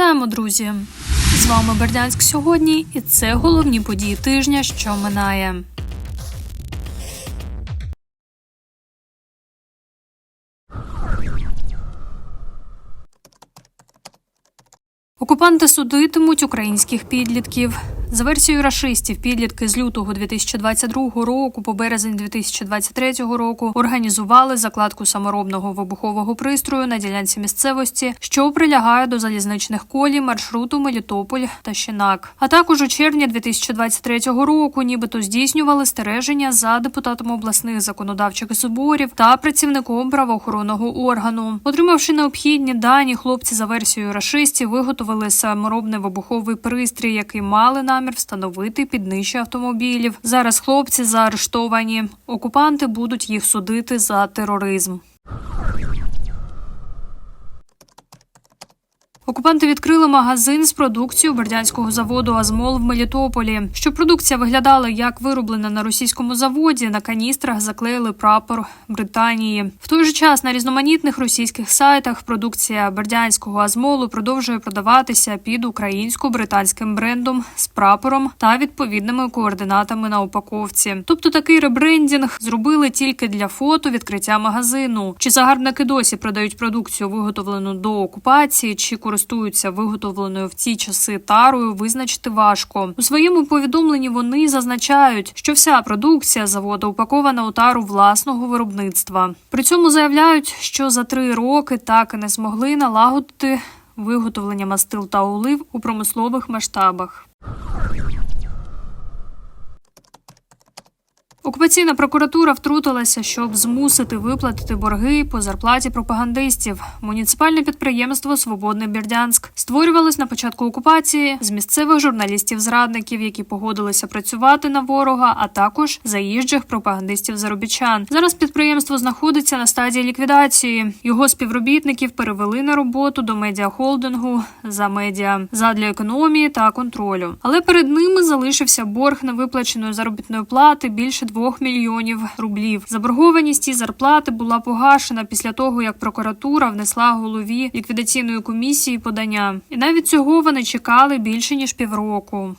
Вітаємо, друзі! З вами Бердянськ сьогодні, і це головні події тижня, що минає. Окупанти судитимуть українських підлітків. За версією рашистів, підлітки з лютого 2022 року по березень 2023 року організували закладку саморобного вибухового пристрою на ділянці місцевості, що прилягає до залізничних колій маршруту Мелітополь та Щенак. А також у червні 2023 року, нібито здійснювали стереження за депутатом обласних законодавчих зборів та працівником правоохоронного органу. Отримавши необхідні дані, хлопці за версією рашистів виготовили саморобний вибуховий пристрій, який мали намір встановити під нижче автомобілів. Зараз хлопці заарештовані. Окупанти будуть їх судити за тероризм. Окупанти відкрили магазин з продукцією бердянського заводу Азмол в Мелітополі. Щоб продукція виглядала як вироблена на російському заводі, на каністрах заклеїли прапор Британії. В той же час на різноманітних російських сайтах продукція бердянського Азмолу продовжує продаватися під українсько-британським брендом з прапором та відповідними координатами на упаковці. Тобто такий ребрендінг зробили тільки для фото відкриття магазину. Чи загарбники досі продають продукцію, виготовлену до окупації, чи користуються виготовленою в ці часи тарою, визначити важко. У своєму повідомленні вони зазначають, що вся продукція заводу упакована у тару власного виробництва. При цьому заявляють, що за три роки так і не змогли налагодити виготовлення мастил та олив у промислових масштабах. Окупаційна прокуратура втрутилася, щоб змусити виплатити борги по зарплаті пропагандистів. Муніципальне підприємство Свободний Бердянськ створювалось на початку окупації з місцевих журналістів-зрадників, які погодилися працювати на ворога, а також заїжджих пропагандистів заробітчан. Зараз підприємство знаходиться на стадії ліквідації. Його співробітників перевели на роботу до медіахолдингу за медіа задля економії та контролю. Але перед ними залишився борг невиплаченої заробітної плати більше 2 мільйонів рублів. Заборгованість і зарплати була погашена після того, як прокуратура внесла голові ліквідаційної комісії подання. І навіть цього вони чекали більше ніж півроку.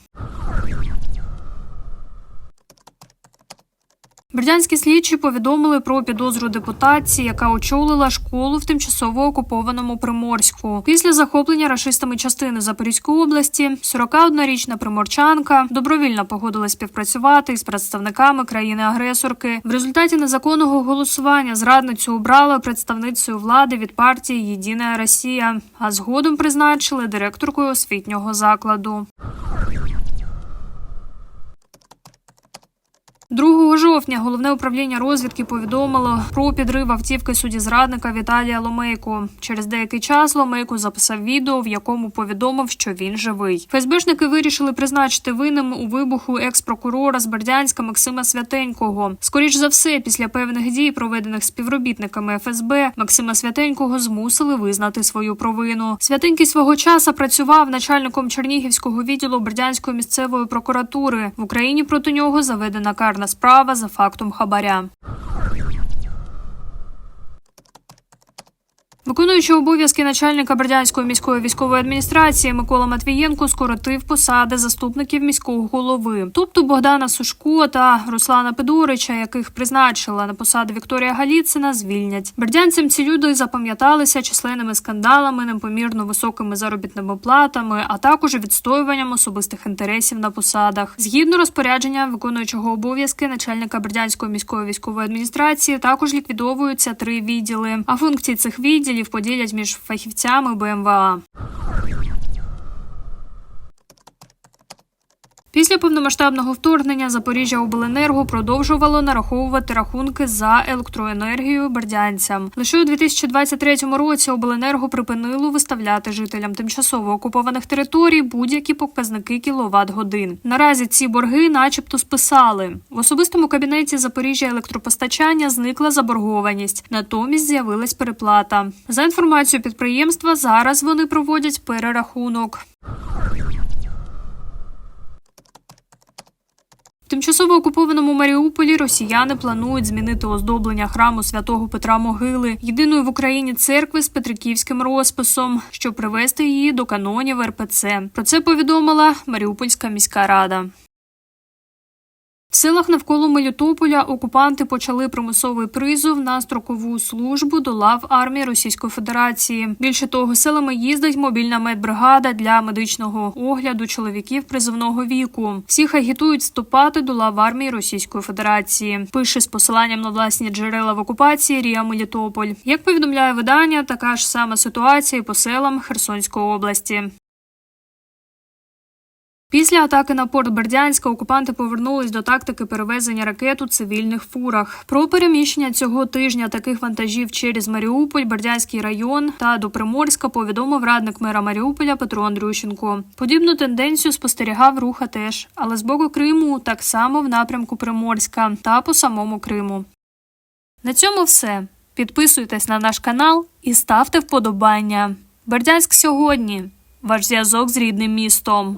Бердянські слідчі повідомили про підозру депутації, яка очолила школу в тимчасово окупованому Приморську. Після захоплення рашистами частини Запорізької області 41-річна приморчанка добровільно погодилась співпрацювати із представниками країни-агресорки. В результаті незаконного голосування зрадницю обрали представницею влади від партії Єдина Росія, а згодом призначили директоркою освітнього закладу. 2 жовтня головне управління розвідки повідомило про підрив автівки судді зрадника Віталія Ломейко. Через деякий час Ломейко записав відео, в якому повідомив, що він живий. ФСБшники вирішили призначити винним у вибуху екс-прокурора з Бердянська Максима Святенького. Скоріш за все, після певних дій, проведених співробітниками ФСБ, Максима Святенького змусили визнати свою провину. Святенький свого часу працював начальником Чернігівського відділу Бердянської місцевої прокуратури. В Україні проти нього заведена карна справа за фактом хабаря. Виконуючи обов'язки начальника Бердянської міської військової адміністрації Микола Матвієнко скоротив посади заступників міського голови, тобто Богдана Сушко та Руслана Педорича, яких призначила на посади Вікторія Галіцина, звільнять. Бердянцям ці люди запам'яталися численними скандалами, непомірно високими заробітними платами, а також відстоюванням особистих інтересів на посадах. Згідно розпорядження виконуючого обов'язки начальника Бердянської міської військової адміністрації, також ліквідовуються три відділи. А функції цих відділів поділять між фахівцями БМВА. Після повномасштабного вторгнення Запоріжжя Обленерго продовжувало нараховувати рахунки за електроенергію бердянцям. Лише у 2023 році Обленерго припинило виставляти жителям тимчасово окупованих територій будь-які показники кіловат годин. Наразі ці борги, начебто, списали в особистому кабінеті Запоріжжя електропостачання. Зникла заборгованість, натомість з'явилась переплата. За інформацією підприємства, зараз вони проводять перерахунок. Тимчасово окупованому Маріуполі росіяни планують змінити оздоблення храму святого Петра Могили, єдиної в Україні церкви з петриківським розписом, щоб привести її до канонів РПЦ. Про це повідомила Маріупольська міська рада. В селах навколо Мелітополя окупанти почали примусовий призов на строкову службу до лав армії Російської Федерації. Більше того, селами їздить мобільна медбригада для медичного огляду чоловіків призовного віку. Всіх агітують вступати до лав армії Російської Федерації. Пише з посиланням на власні джерела в окупації Рія Мелітополь. Як повідомляє видання, така ж сама ситуація і по селам Херсонської області. Після атаки на порт Бердянська окупанти повернулись до тактики перевезення ракет у цивільних фурах. Про переміщення цього тижня таких вантажів через Маріуполь, Бердянський район та до Приморська повідомив радник мера Маріуполя Петро Андрющенко. Подібну тенденцію спостерігав руха теж, але з боку Криму так само в напрямку Приморська та по самому Криму. На цьому все. Підписуйтесь на наш канал і ставте вподобання. Бердянськ сьогодні. Ваш зв'язок з рідним містом.